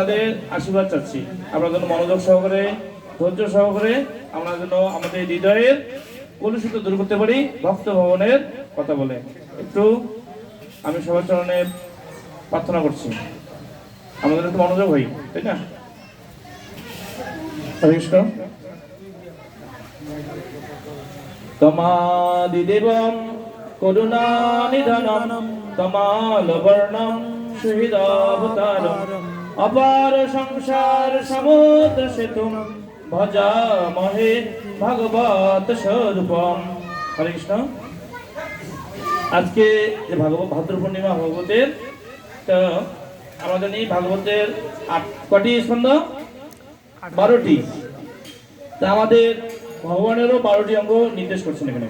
তাদের আশীর্বাদ চাচ্ছি। আমরা যেন মনোযোগ সহকারে, ধৈর্য সহকারে আমরা যেন আমাদের হৃদয়ের কলুষিত দূর করতে পারি, ভক্ত ভবনের কথা বলে। একটু আমি সবার চরণে প্রার্থনা করছি। আমাদের একটু মনোযোগ হই তাই না? হরে কৃষ্ণ। তমাদিদেবম করুণা নিধনম, তমাল বর্ণম, সুহৃদাবতারম। অপার সংসার সমুদ্র সেতুম। ভজা মহে ভগবত স্বরূপম। হরে কৃষ্ণ। আজকে যে ভাগবত ভাদ্র পূর্ণিমা ভাগবতের, তো আমরা জানি ভাগবতের আট, কটি স্কন্ধ? বারোটি। তা আমাদের ভগবানেরও বারোটি অঙ্গ নির্দেশ করছেন এখানে।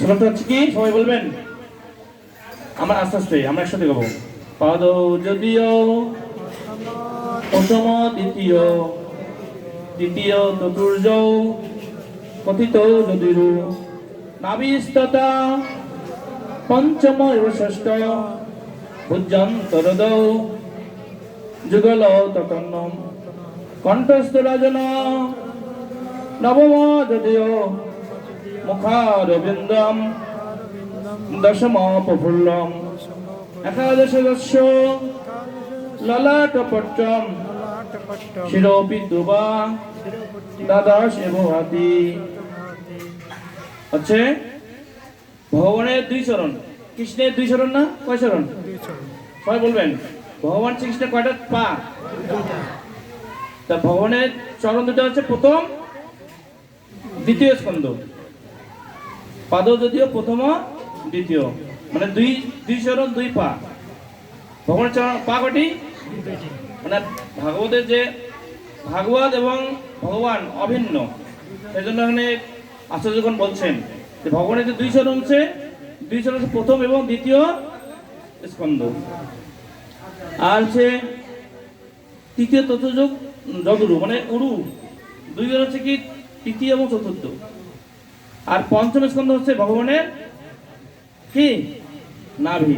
শ্লোকটা হচ্ছে কি? সবাই বলবেন? আমরা আস্তে আস্তে, আমরা একসাথে গাবো। পাদ যদিও প্রথম দ্বিতীয় দ্বিতীয় চতুর্য কথিত যদিরু নাবিস্ততা পঞ্চম এব ষষ্ঠ ভুজন্তরদ যুগল ততন্নম কণ্ঠস্থ রাজন নবম যদিও, মুখারবিন্দম দশম প্রফুল্লম একাদশ দশ ললাটপট্টম শিরোপি দুবা দ্বাদশ এবং হাতি হচ্ছে ভগবানের দুই চরণ। কৃষ্ণের দুই চরণ না? কয় চরণ? সবাই বলবেন ভগবান শ্রীকৃষ্ণের কয়টা? পা। তা ভগবানের চরণ দুটো হচ্ছে প্রথম দ্বিতীয় স্কন্ধ। পাদ যদিও প্রথম দ্বিতীয়। মানে দুই দুই চরণ দুই পা। ভগবানের চরণ পা কটি মানে ভাগবতের যে ভাগবত এবং ভগবান অভিন্ন সেই জন্য এখানে আচার্যগণ বলছেন যে ভগবানের যে দুই চরণ হচ্ছে দুই চরণ হচ্ছে প্রথম এবং দ্বিতীয় স্কন্ধ। আর হচ্ছে তৃতীয় তথ্যযোগ যদুরু মানে উরু। দুইজন হচ্ছে কি? তৃতীয় এবং চতুর্থ। আর পঞ্চম স্কন্ধ হচ্ছে ভগবানের কি? নাভি।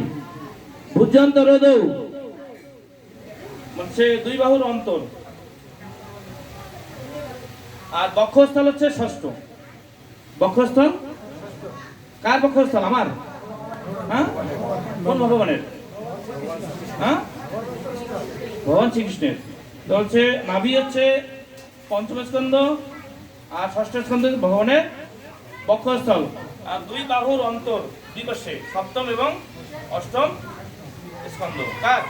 ভুজান্তর দৌ হচ্ছে দুই বাহুর অন্তর। আর বক্ষস্থল হচ্ছে ষষ্ঠ। বক্ষস্থল? কার বক্ষস্থল? আমার? হ্যাঁ? কোন ভগবানের? হ্যাঁ? ভগবান শ্রীকৃষ্ণের। তো হচ্ছে নাভি হচ্ছে পঞ্চম স্কন্ধ, আর ষষ্ঠ স্কন্ধ ভগবানের বক্ষস্থল। আর দুই বাহুর অন্তর পাশে সপ্তম এবং অষ্টম স্কন্ধ। কার?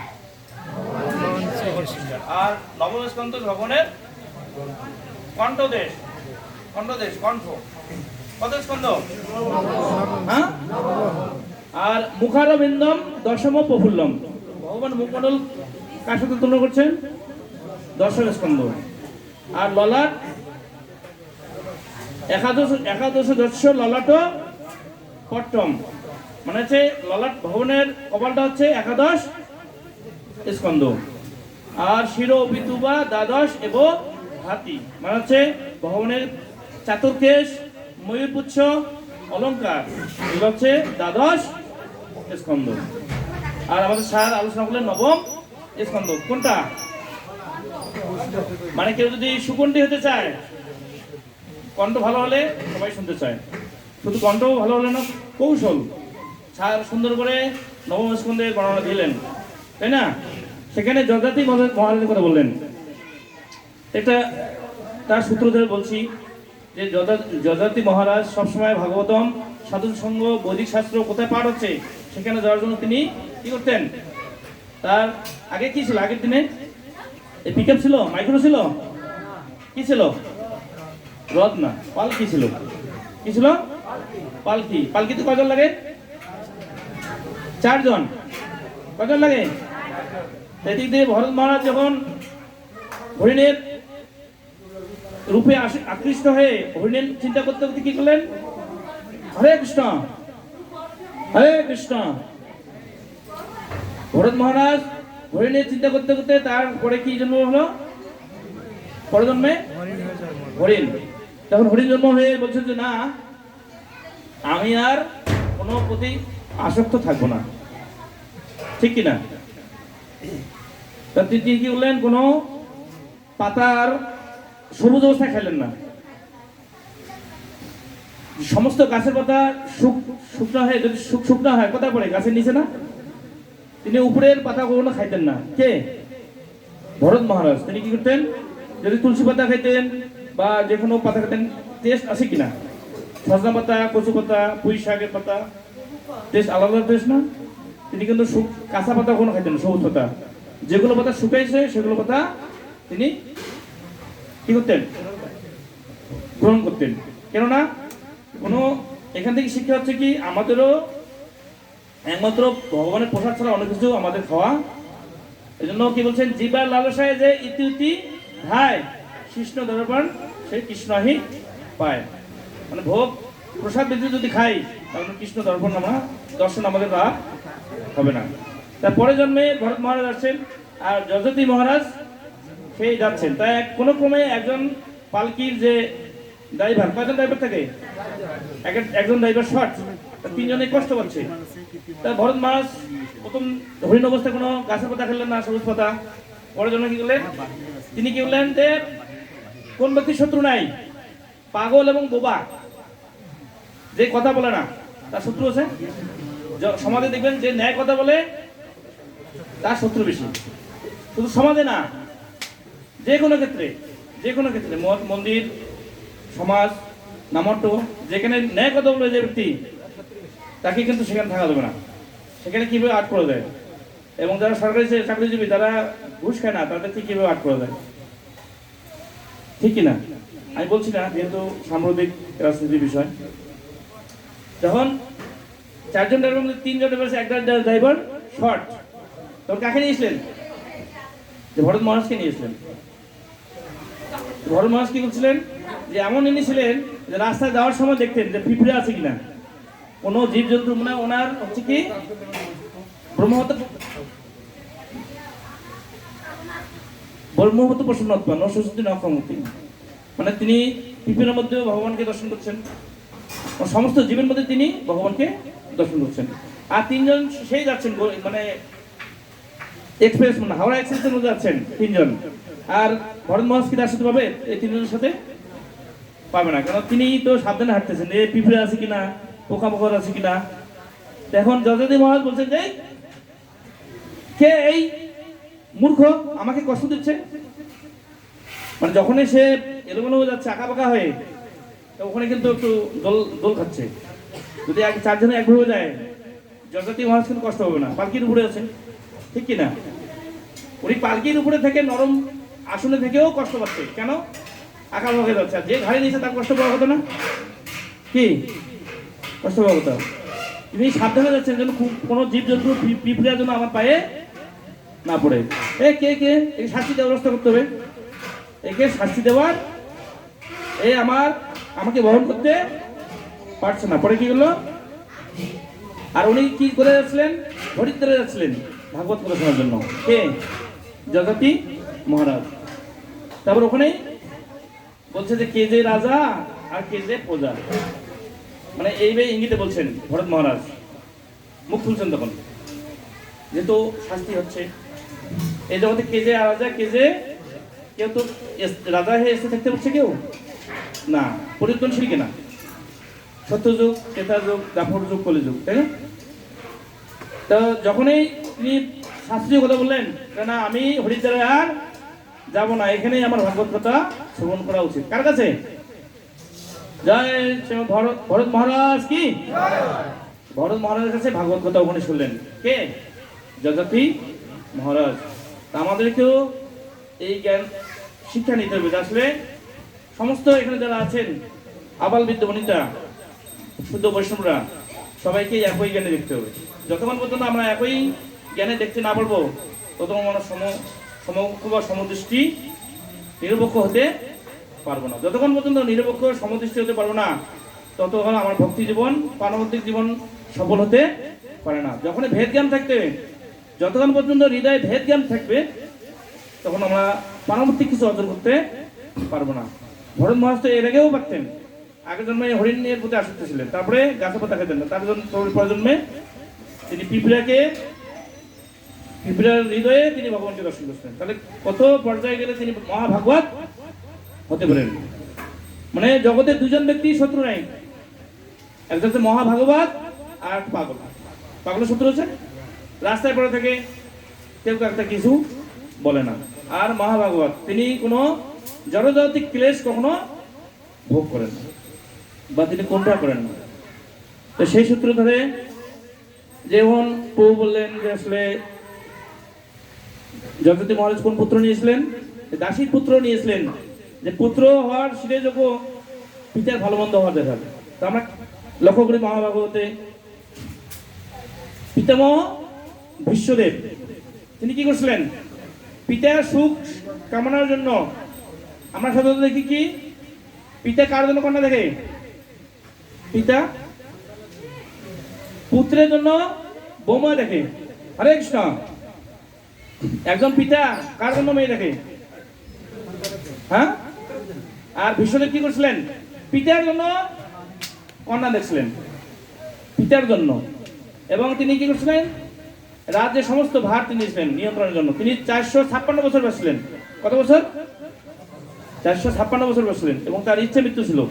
আর নবম স্কন্ধ ভগবানের কণ্ঠদেশ কণ্ঠদেশ কণ্ঠ। কত হ্যাঁ? আর মুখারবিন্দম দশম প্রফুল্লম। ভগবান মুখমণ্ডল কার সাথে তুলনা করছেন? দশম স্কন্ধ। আর ললাট একাদশ একাদশ দশ ললাট পট্টম। মানে হচ্ছে ললাট ভবনের কপালটা হচ্ছে একাদশ স্কন্ধ। আর শিরো বিতুবা, দ্বাদশ এবং হাতি মানে হচ্ছে ভবনের চাতুর্কেশ ময়ূরপুচ্ছ অলঙ্কার। এগুলো হচ্ছে দ্বাদশ স্কন্ধ। আর আমাদের স্যার আলোচনা করলেন নবম স্কন্ধ। কোনটা? মানে কেউ যদি সুকণ্ঠী হতে চায়, কণ্ঠ ভালো হলে সবাই শুনতে চায়। শুধু কণ্ঠ ভালো হলে না, কৌশল। স্যার সুন্দর করে নবম স্কন্ধের গণনা দিলেন। তাই না? সেখানে জগজাতি মহারাজের কথা বললেন। এটা তার সূত্র ধরে বলছি যে যজা- যজাতি মহারাজ সবসময় ভাগবতম সাধু সঙ্গ বৈদিক শাস্ত্র কোথায় পাঠ হচ্ছে, সেখানে যাওয়ার জন্য তিনি কি করতেন? তার আগে কি ছিল? আগের দিনে পিক ছিল? মাইক্রো ছিল? কি ছিল? রথ না, পালকি ছিল। কি ছিল? পালকি। পালকিতে কজন লাগে? চারজন। কজন লাগে? এদিক দিয়ে ভরত মহারাজ যখন হরিণের রূপে আকৃষ্ট হয়ে হরিণের চিন্তা করতে করতে কি করলেন? হরে কৃষ্ণ হরে কৃষ্ণ। ভরত মহারাজ হরিণের চিন্তা করতে করতে তারপরে কি জন্ম হলো? পরে জন্মে হরিণ। তখন হরিণ জন্ম হয়ে বলছে যে, না, আমি আর কোনো প্রতি আসক্ত থাকব না। ঠিক কিনা? তিনি কি বললেন কোনো পাতার সবুজ অবস্থায় খাইলেন না। সমস্ত গাছের পাতা শুক শুকনো হয় যদি শুক শুকনো হয়, কোথায় পড়ে? গাছের নিচে না? তিনি উপরের পাতা কখনো খাইতেন না। কে? ভরত মহারাজ। তিনি কি করতেন? যদি তুলসী পাতা খাইতেন বা যে কোনো পাতা খাইতেন টেস্ট আছে কিনা? সজনা পাতা, কচু পাতা, পুঁই শাকের পাতা টেস্ট আলাদা টেস্ট না? তিনি কিন্তু কাঁচা পাতা কখনো খাইতেন সবুজ পাতা। যেগুলো পাতা শুকাইছে, সেগুলো পাতা তিনি কি করতেন? গ্রহণ করতেন। কেননা কোনো, এখান থেকে শিক্ষা হচ্ছে কি, আমাদেরও একমাত্র ভগবানের প্রসাদ ছাড়া অনেক কিছু আমাদের খাওয়া। এই জন্য কি বলছেন জিবার লালসায় যে ইতি ইতি ভাই কৃষ্ণ দর্পণ সেই কৃষ্ণহি পায়। মানে ভোগ, প্রসাদ ব্যতীত যদি খাই, তাহলে কৃষ্ণ দর্পণ আমরা, দর্শন আমাদের হবে না। তারপরে জন্মে ভরত মহারাজ আসছেন, আর যশোদী মহারাজ সেই যাচ্ছেন। তাই কোনো ক্রমে একজন পালকির যে ড্রাইভার কয়জন ড্রাইভার থাকে? এক- একজন ড্রাইভার শর্ট তিনজনে কষ্ট পাচ্ছে। তা ভরত মহারাজ প্রথম হরিণ অবস্থায় কোনো গাছের পাতা খেলেন না, সবুজ পাতা। পরের জন্য কি করলেন? তিনি কি বললেন যে, কোন ব্যক্তির শত্রু নাই? পাগল এবং বোবা। যে কথা বলে না, তার শত্রু আছে? সমাজে দেখবেন যে ন্যায় কথা বলে তার শত্রু বেশি। শুধু সমাজে না, যে কোনো ক্ষেত্রে, যে কোনো ক্ষেত্রে মন্দির, সমাজ নামট্ট যেখানে ন্যায় কথা বলে যে ব্যক্তি, তাকে কিন্তু সেখানে থাকা যাবে না। সেখানে কীভাবে আট করে দেয় এবং যারা সরকারি চাকরিজীবী, তারা ঘুষ খায় না, তাদেরকে কীভাবে আট করে দেয় ঠিক কি না আমি বলছি না, যেহেতু সাম্প্রতিক রাজনীতির বিষয়। যখন চারজন ড্রাইভার মধ্যে তিনজন ড্রাইভার একটা ড্রাইভার শর্ট তখন কাকে নিয়েছিলেন? যে ভরত মহারাজকে নিয়েছিলেন। ভরত মহারাজ কি করছিলেন যে এমন এনেছিলেন যে রাস্তায় যাওয়ার সময় দেখতেন যে পিঁপড়ে আছে কিনা। কোনো জীবজন্তু মানে ওনার হচ্ছে কি? ব্রহ্মহত ব্রহ্মহত প্রসন্নত্ব নশোষিত নকমুক্তি মানে তিনি পিঁপড়ের মধ্যেও ভগবানকে দর্শন করছেন। সমস্ত জীবের মধ্যে তিনি ভগবানকে দর্শন করছেন। আর তিনজন সেই যাচ্ছেন মানে এক্সপ্রেস মানে হাওড়া এক্সপ্রেসের মধ্যে যাচ্ছেন তিনজন। আর ভরত মহারাজ কি তার পাবে? এই তিনজনের সাথে পাবে না। কারণ তিনি তো সাবধানে হাঁটতেছেন। এ পিঁপড়ে আছে কিনা? পোকা পোকামাকড় আছে কিনা? এখন যজাদি মহাজ বলছেন যে, কে এই মূর্খ আমাকে কষ্ট দিচ্ছে? মানে যখনই সে এলোমেলো হয়ে যাচ্ছে আঁকা পাকা হয়ে ওখানে কিন্তু একটু দোল দোল খাচ্ছে। যদি এক, চারজনে একভাবে যায় জগতী মহারাজ কিন্তু কষ্ট হবে না। পালকির উপরে আছে ঠিক কি না? উনি পালকির উপরে থেকে নরম আসনে থেকেও কষ্ট পাচ্ছে। কেন? আঁকা পাকা হয়ে যাচ্ছে। যে ঘাড়ে নিয়েছে তার কষ্ট পাওয়া হতো না? কি? কষ্ট পাওয়া হতো। তিনি সাবধানে যাচ্ছেন যেন কোনো জীবজন্তু পি- পিঁপড়া যেন আমার পায়ে না পড়ে। এ কে কে? এই শাস্তি দেওয়ার ব্যবস্থা করতে হবে। একে শাস্তি দেওয়ার এ আমার, আমাকে বহন করতে পারছে না। পরে কি হলো আর উনি কি করে যাচ্ছিলেন? হরিদ্বারে যাচ্ছিলেন। ভাগবত কথা জন্য। কে? জগতী মহারাজ। তারপর ওখানে বলছে যে, কে যে রাজা আর কে যে প্রজা। মানে এই এইভাবে ইঙ্গিতে বলছেন ভরত মহারাজ। মুখ খুলছেন তখন। যেহেতু শাস্তি হচ্ছে। এই জগতে কে যে রাজা, কে যে কেউ তো রাজা হয়ে এসে থাকতে পারছে কেউ? না, পরিবর্তনশীল কিনা। সত্যযুগ ক্রেতা যুগ দাপর যুগ কলি যুগ তাই না? তো যখনই তিনি শাস্ত্রীয় কথা বললেন না আমি হরিদ্বারে আর যাব না, এখানেই আমার ভাগবত কথা শ্রবণ করা উচিত। কার কাছে? জয় ভরত মহারাজ কি? ভরত মহারাজের কাছে ভাগবত কথা ওখানে শুনলেন। কে? যজাতি মহারাজ। তা আমাদেরকেও এই জ্ঞান শিক্ষা নিতে হবে। আসলে সমস্ত এখানে যারা আছেন, আবাল বিদ্যমণিতা শুদ্ধ বৈষ্ণবরা, সবাইকে একই জ্ঞানে দেখতে হবে। যতক্ষণ পর্যন্ত আমরা একই জ্ঞানে দেখতে না পারব ততক্ষণ আমরা সম সমকক্ষ বা সমদৃষ্টি নিরপেক্ষ হতে পারব না। যতক্ষণ পর্যন্ত নিরপেক্ষ সমদৃষ্টি হতে পারব না, ততক্ষণ আমার ভক্তি জীবন পারমার্থিক জীবন সফল হতে পারে না। যখন ভেদ জ্ঞান থাকতে যতক্ষণ পর্যন্ত হৃদয়ে ভেদ জ্ঞান থাকবে, তখন আমরা পারমার্থিক কিছু অর্জন করতে পারব না। ভরত মহারাজ তো এর আগেও পারতেন। আগের জন্মে হরিণের প্রতি আসক্ত ছিলেন। তারপরে গাছে পাতা খেতেন তার জন্য পরের জন্মে তিনি পিঁপড়াকে হৃদয়ে তিনি ভগবানকে দর্শন করছেন তাহলে কত পর্যায়ে গেলে তিনি মহাভাগবত হতে পারেন? মানে জগতে দুজন ব্যক্তি শত্রু নাই। একজন হচ্ছে মহাভাগবত আর পাগল। পাগলের শত্রু হচ্ছে রাস্তায় পড়ে থেকে, কেউ একটা কিছু বলে না। আর মহাভাগবত, তিনি কোনো জড়জাগতিক ক্লেশ কখনো ভোগ করেন না বা তিনি কোনটা করেন না। তো সেই সূত্র ধরে যেমন প্রভু বললেন যে আসলে জগতী মহারাজ কোন পুত্র নিয়েছিলেন? দাসীর পুত্র নিয়েছিলেন। যে পুত্র হওয়ার সিরে যোগ্য পিতার ভালো মন্দ হওয়ার দেখা। তো আমরা লক্ষ্য করি মহাভাগবতে, পিতামহ বিশ্বদেব, তিনি কি করছিলেন? পিতার সুখ কামনার জন্য আমরা সাধারণত দেখি কি? পিতা কার জন্য কন্যা দেখে? পিতা পুত্রের জন্য বৌমা দেখে। হরে কৃষ্ণ। একজন পিতা, কার জন্য মেয়ে দেখে? হ্যাঁ? আর বিশ্বদেব কি করছিলেন? পিতার জন্য কন্যা দেখছিলেন। পিতার জন্য। এবং তিনি কি করছিলেন? রাজ্যের সমস্ত ভার তিনি ছিলেন নিয়ন্ত্রণের জন্য। তিনি চারশো ছাপ্পান্ন বছর বসছিলেন কত বছর? চারশো ছাপ্পান্ন বছর বসছিলেন এবং তার ইচ্ছে মৃত্যু ছিল।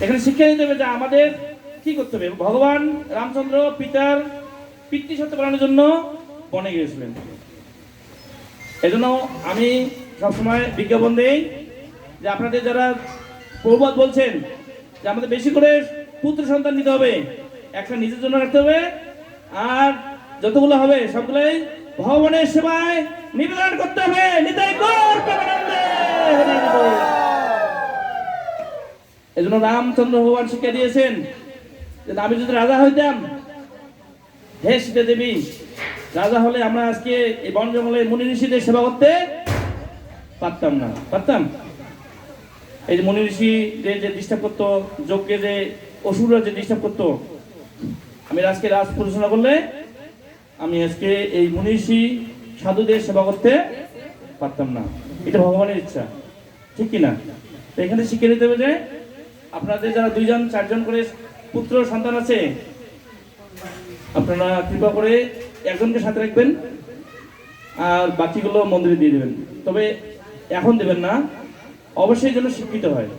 এখানে শিক্ষা নিতে হবে যে আমাদের কি করতে হবে? ভগবান রামচন্দ্র, পিতার পিতৃ পালনের জন্য বনে গিয়েছিলেন। এজন্য আমি সবসময় বিজ্ঞাপন দেই যে আপনাদের যারা প্রবাদ বলছেন যে আমাদের বেশি করে পুত্র সন্তান নিতে হবে, একটা নিজের জন্য রাখতে হবে, আর যতগুলো হবে সবগুলোই ভগবানের সেবায় নিবেদন করতে হবে। প্রেমানন্দে এজন্য রামচন্দ্র ভগবান শিক্ষা দিয়েছেন যে আমি যদি রাজা হইতাম হে সীতা দেবী, রাজা হলে আমরা আজকে এই বন জঙ্গলে মুনি ঋষিদের সেবা করতে পারতাম না। পারতাম? এই যে মুনি ঋষি যে যে ডিস্টার্ব করতো যজ্ঞে যে অসুররা যে ডিস্টার্ব করতো, আমি আজকে রাজ পরিচালনা করলে আমি আজকে এই মুনি ঋষি সাধুদের সেবা করতে পারতাম না। এটা ভগবানের ইচ্ছা। ঠিক কি না? এখানে শিখে নিতে হবে যে আপনাদের যারা দুইজন, চারজন করে পুত্র সন্তান আছে আপনারা কৃপা করে একজনকে সাথে রাখবেন আর বাকিগুলো মন্দিরে দিয়ে দেবেন। তবে এখন দেবেন না, অবশ্যই যেন শিক্ষিত হয়।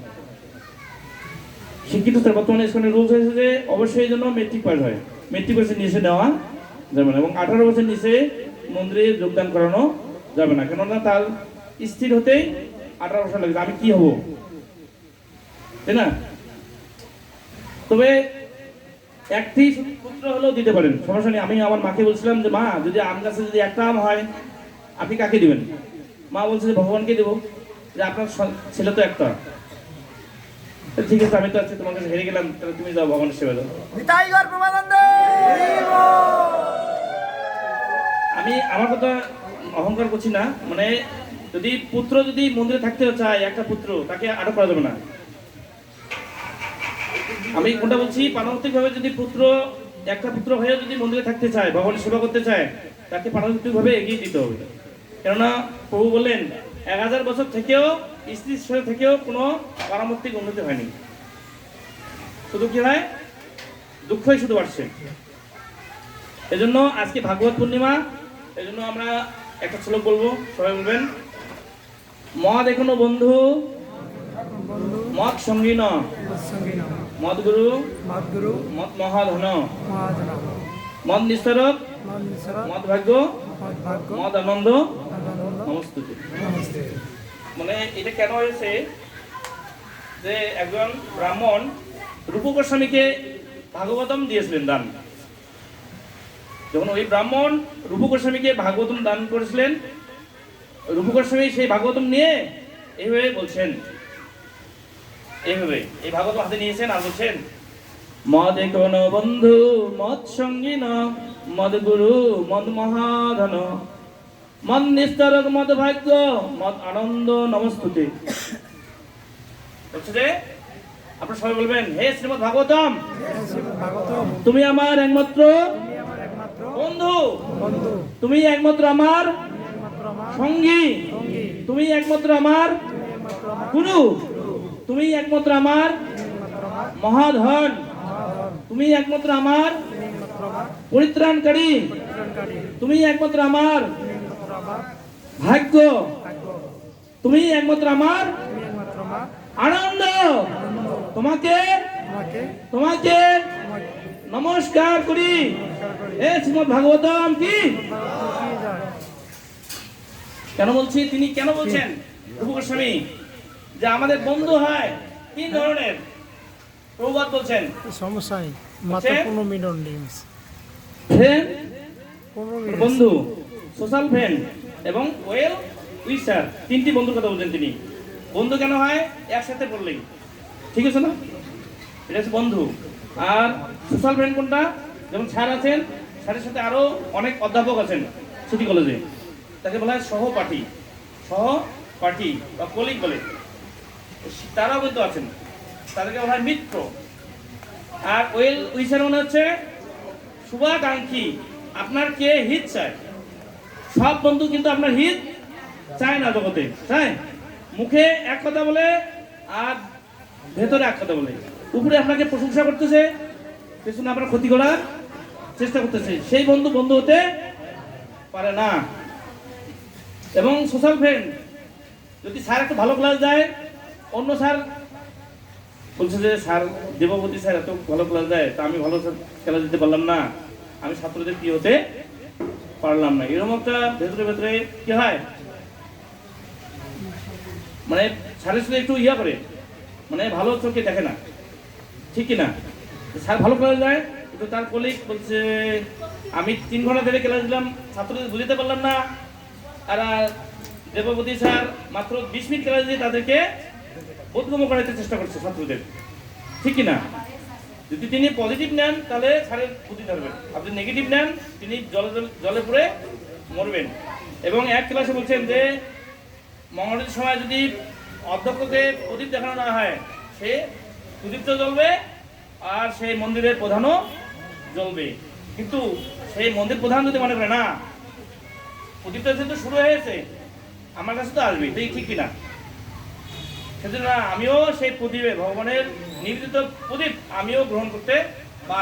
শিক্ষিত বর্তমানে স্কুলে রুলস হয়েছে যে অবশ্যই যেন মেট্রিক পাস হয়। মেট্রিক পাসের নিচে নেওয়া যাবে না এবং আঠারো বছর নিচে মন্দিরে যোগদান করানো যাবে না। কেননা তার স্থির হতেই আঠারো বছর লাগবে। আমি কি হব? তাই না? তবে একটি পুত্র হলেও দিতে পারেন। সমস্যা নেই আমি আমার মাকে বলছিলাম যে মা যদি আম গাছে যদি একটা আম হয় আপনি কাকে দিবেন? মা বলছে যে ভগবানকে দেবো যে আপনার ছেলে তো একটা। ঠিক আছে আমি তো আছি তোমার কাছে হেরে গেলাম তাহলে তুমি যাও ভগবানের সেবা দাও। আমি আমার কথা অহংকার করছি না মানে যদি পুত্র যদি মন্দিরে থাকতে চায় একটা পুত্র তাকে আটক করা যাবে না। আমি কোনটা বলছি? পারমার্থিক ভাবে যদি পুত্র, একটা পুত্র হয়ে যদি মন্দিরে থাকতে চায়, ভগবানের সেবা করতে চায়, তাকে পারমার্থিক ভাবে এগিয়ে দিতে হবে। কেননা, প্রভু বললেন, এক হাজার বছর থেকেও স্ত্রীর সাথে থেকেও কোনো পারমার্থিক উন্নতি হয়নি। শুধু কি হয়? দুঃখই শুধু বাড়ছে। এজন্য আজকে ভাগবত পূর্ণিমা, এজন্য আমরা একটা শ্লোক বলব, সবাই বলবেন। মদ এখনও বন্ধু, মদ সঙ্গী ন সঙ্গী নাম মদ মদ মহাধন মদ নিস্তারক মদ ভাগ্য মদ আনন্দ নমস্তুতি। নমস্তে মানে এটা কেন হয়েছে যে একজন ব্রাহ্মণ রূপ গোস্বামীকে ভাগবতম দিয়েছিলেন দান। যখন ওই ব্রাহ্মণ রূপ গোস্বামীকে ভাগবতম দান করেছিলেন রূপ গোস্বামী সেই ভাগবতম নিয়ে এইভাবে বলছেন এইভাবে এই ভাগবত হাতে নিয়েছেন আর বলছেন মদ কোন বন্ধু মদ সঙ্গী ন মদ গুরু মদ মহাধন মন নিস্তারক মদ ভাগ্য মদ আনন্দ নমস্তুতি। বলছে যে আপনারা সবাই বলবেন হে শ্রীমদ ভাগবতম তুমি আমার একমাত্র তুমি আমার একমাত্র বন্ধু। বন্ধু। তুমি একমাত্র আমার সঙ্গী। সঙ্গী। তুমি একমাত্র আমার তুমি একমাত্র আমার গুরু। তুমি একমাত্র আমার মহাধন। তুমি একমাত্র আমার পরিত্রাণকারী। তুমি একমাত্র আমার ভাগ্য। তুমি একমাত্র আমার আনন্দ। তোমাকে তোমাকে নমস্কার করি। এ শ্রীমদ ভাগবতম কি? কেন বলছি? তিনি কেন বলছেন? রূপ গোস্বামী যে আমাদের বন্ধু হয় তিন ধরনের? প্রবাদ বলছেন। সমস্যাই মাত্র? পনেরো মিনিট ডিমস ফ্রেন্ড? বন্ধু সোশ্যাল ফ্রেন্ড এবং ওয়েল উইসার তিনটি বন্ধুর কথা বলছেন তিনি। বন্ধু কেন হয়? একসাথে পড়লেই। ঠিক আছে না? এটা হচ্ছে বন্ধু। আর সোশ্যাল ফ্রেন্ড কোনটা? যেমন স্যার আছেন স্যারের সাথে আরও অনেক অধ্যাপক আছেন সিটি কলেজে। তাকে বলা হয় সহপাঠী। সহপাঠী বা কলিগ বলে। তারাও কিন্তু আছেন। তাদেরকে বলা হয় মিত্র। আর ওয়েল উইসার মনে হচ্ছে শুভাকাঙ্ক্ষী। আপনার কে হিত চায়? সব বন্ধু কিন্তু আপনার হিত চায় না জগতে চায় মুখে এক কথা বলে আর ভেতরে এক কথা বলে। উপরে আপনাকে প্রশংসা করতেছে, পেছনে আপনার ক্ষতি করার চেষ্টা করতেছে। সেই বন্ধু বন্ধু হতে পারে না। এবং সোশ্যাল ফ্রেন্ড যদি স্যার একটু ভালো ক্লাস দেয় অন্য স্যার বলছে যে, স্যার দেবপতি স্যার এত ভালো ক্লাস দেয়, তা আমি ভালো খেলা দিতে পারলাম না। আমি ছাত্রদের কি হতে পারলাম না? এরকম একটা ভেতরে ভেতরে কি হয়? মানে স্যারের সাথে একটু ইয়া করে মানে ভালো চোখে দেখে না। ঠিক কি না? স্যার ভালো ক্লাস দেয়, কিন্তু তার কলিগ বলছে, আমি তিন ঘণ্টা ধরে ক্লাস দিলাম, ছাত্রদের বুঝতে পারলাম না। আর দেবপতি স্যার মাত্র বিশ মিনিট ক্লাস দিয়ে তাদেরকে বোধগম্য করাতে চেষ্টা করছে ছাত্রদের। ঠিক না যদি তিনি পজিটিভ নেন, তাহলে স্যারের বুদ্ধি ধরবেন আপনি নেগেটিভ নেন, তিনি জলে জলে- পড়ে মরবেন। এবং এক ক্লাসে বলছেন যে মঙ্গলের সময় যদি অধ্যক্ষকে প্রদীপ দেখানো না হয়, সে প্রদীপ তো জ্বলবে, আর সেই মন্দিরের প্রধানও জ্বলবে। কিন্তু সেই মন্দির প্রধান যদি মনে করে, না, প্রদীপটা যেহেতু শুরু হয়েছে আমার কাছে তো আসবে ঠিক কিনা? সেজন্য আমিও সেই প্রদীপে ভগবানের নিবেদিত প্রদীপ আমিও গ্রহণ করতে বা